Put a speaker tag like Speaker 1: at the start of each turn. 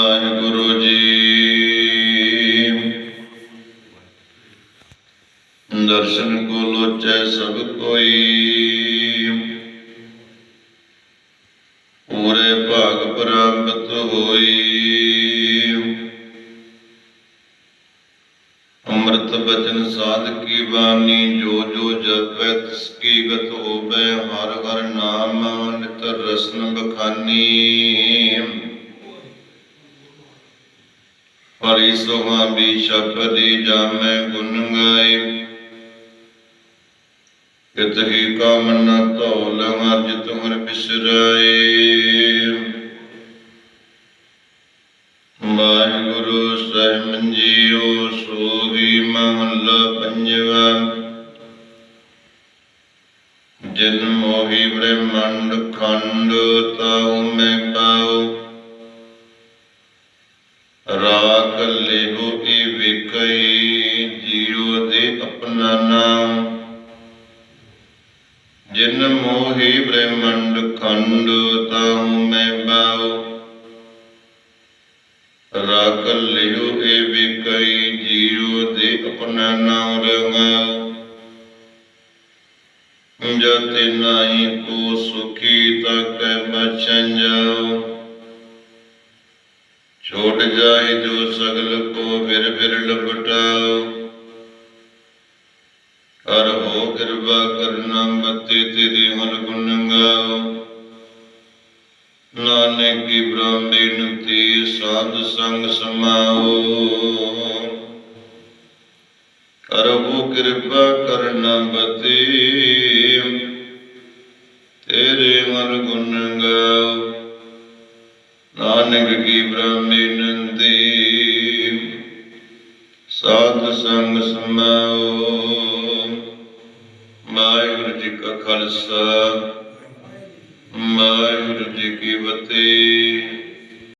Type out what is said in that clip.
Speaker 1: ਵਾਹਿਗੁਰੂ ਜੀ। ਦਰਸ਼ਨ ਕੋ ਲੋਚੈ ਸਭ ਕੋਈ। ਪੂਰੇ ਭਾਗ ਪ੍ਰਾਪਤ ਹੋਈ। ਅੰਮ੍ਰਿਤ ਬਚਨ ਸਾਧ ਕੀ ਬਾਣੀ, ਜੋ ਜੋ ਜਪੈ ਤਿਸ ਕੀ ਗਤ ਹੋਵੇ, ਹਰ ਹਰ ਨਾਮ ਨਿਤ ਰਸਨ ਬਖਾਨੀ। ਹਰੀ ਸ਼ਬਦੀ ਜਾਮੈ ਗੁਣ ਗਾਏ। ਕਿਤਹੀ ਕਾਮ ਨ ਧੌਲ ਅਰਜ ਤੁਮਰ ਬਿਸਰਾਏ। ਵਾਹਿਗੁਰੂ ਸਾਹਿਬ ਜੀਓ, ਸੋਹੀ ਮਹੱਲਾ ਪੰਜਵਾ। ਜਿਨ ਮੋਹੀ ਬ੍ਰਹਮੰਡ ਖੰਡ ਤਾਉ ਮੈਂ ਪਾਉ। ਜਿਨ ਮੋਹੀ ਬ੍ਰਹਮੰਡ ਖੰਡ ਤਾਉ ਮੈਂ ਪਾਉ ਰਾਖ ਲਿਓ ਏ ਵਿਕਈ ਜੀਉ ਦੇ ਆਪਣਾ ਨਾਮ ਰੰਗਾਉ। ਜਤੇ ਨਾਹੀ ਕੋ ਸੁਖੀ ਤਕੈ ਬਚਨ ਜਾਉ ਛੋਟ ਜਾਏ ਜੋ ਸਗਲ ਕੋ ਫਿਰ ਫਿਰ ਲਪਟਾਉ। ਕਰ ਹੋ ਕਿਰਪਾ ਕਰਨਾ ਬੱਤੇ ਤੇਰੀ ਹਰ ਗੁਣ ਗਾਉ ਨਾਨਕ ਕੀ ਬ੍ਰਹਮੇ ਤੇ ਸਾਧ ਸੰਗ ਸਮਾਓ। ਕਰੋ ਕਿਰਪਾ ਕਰਨਾ ਬਤੇ ਤੇਰੇ ਮਨ ਗੁਣ ਗਾਓ। ਨਾਨਕ ਕੀ ਬ੍ਰਹਮੇ ਨੰਦੀ ਸਾਧ ਸੰਗ ਸਮਾਓ। ਕਾ ਖਾਲਸਾ ਵਾਹਿਗੁਰੂ ਜੀ ਕੀ ਫਤਿਹ।